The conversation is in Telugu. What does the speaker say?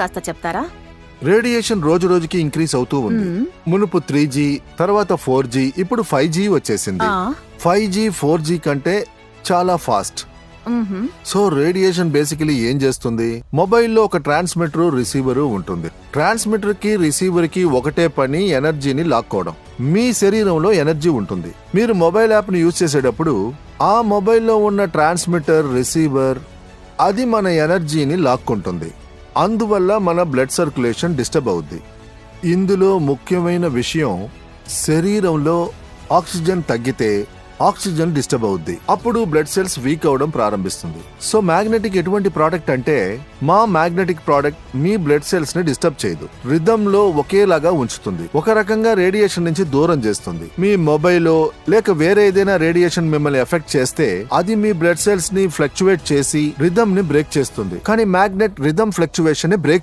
కాస్త చెప్తారా? రేడియేషన్ రోజు రోజుకి ఇంక్రీస్ అవుతూ ఉంది. మునుపు త్రీ జీ తర్వాత ఫోర్ జీ ఇప్పుడు ఫైవ్ జీ వచ్చేసింది. ఫైవ్ జీ ఫోర్ జీ కంటే చాలా ఫాస్ట్. సో రేడియేషన్ బేసికలీ ఏం చేస్తుంది? మొబైల్లో ఒక ట్రాన్స్మిటర్ రిసీవర్ ఉంటుంది. ట్రాన్స్మిటర్కి రిసీవర్కి ఒకటే పని ఎనర్జీని లాక్కోవడం మీ శరీరంలో ఎనర్జీ ఉంటుంది. మీరు మొబైల్ యాప్ని యూజ్ చేసేటప్పుడు ఆ మొబైల్లో ఉన్న ట్రాన్స్మిటర్ రిసీవర్ అది మన ఎనర్జీని లాక్కుంటుంది అందువల్ల మన బ్లడ్ సర్క్యులేషన్ డిస్టర్బ్ అవుద్ది. ఇందులో ముఖ్యమైన విషయం శరీరంలో ఆక్సిజన్ తగ్గితే ఆక్సిజన్ డిస్టర్బ్ అవుద్ది. అప్పుడు బ్లడ్ సెల్స్ వీక్ అవడం ప్రారంభిస్తుంది. సో మ్యాగ్నెటిక్ ఎటువంటి ప్రోడక్ట్ అంటే మా మ్యాగ్నెటిక్ ప్రోడక్ట్ మీ బ్లడ్ సెల్స్ని డిస్టర్బ్ చేయదు. రిథమ్లో ఒకేలాగా ఉంచుతుంది. ఒక రకంగా రేడియేషన్ నుంచి దూరం చేస్తుంది. మీ మొబైల్లో లేక వేరే ఏదైనా రేడియేషన్ మిమ్మల్ని ఎఫెక్ట్ చేస్తే అది మీ బ్లడ్ సెల్స్ని ఫ్లక్చువేట్ చేసి రిథమ్ని బ్రేక్ చేస్తుంది. కానీ మ్యాగ్నెట్ రిథమ్ ఫ్లక్చువేషన్ని బ్రేక్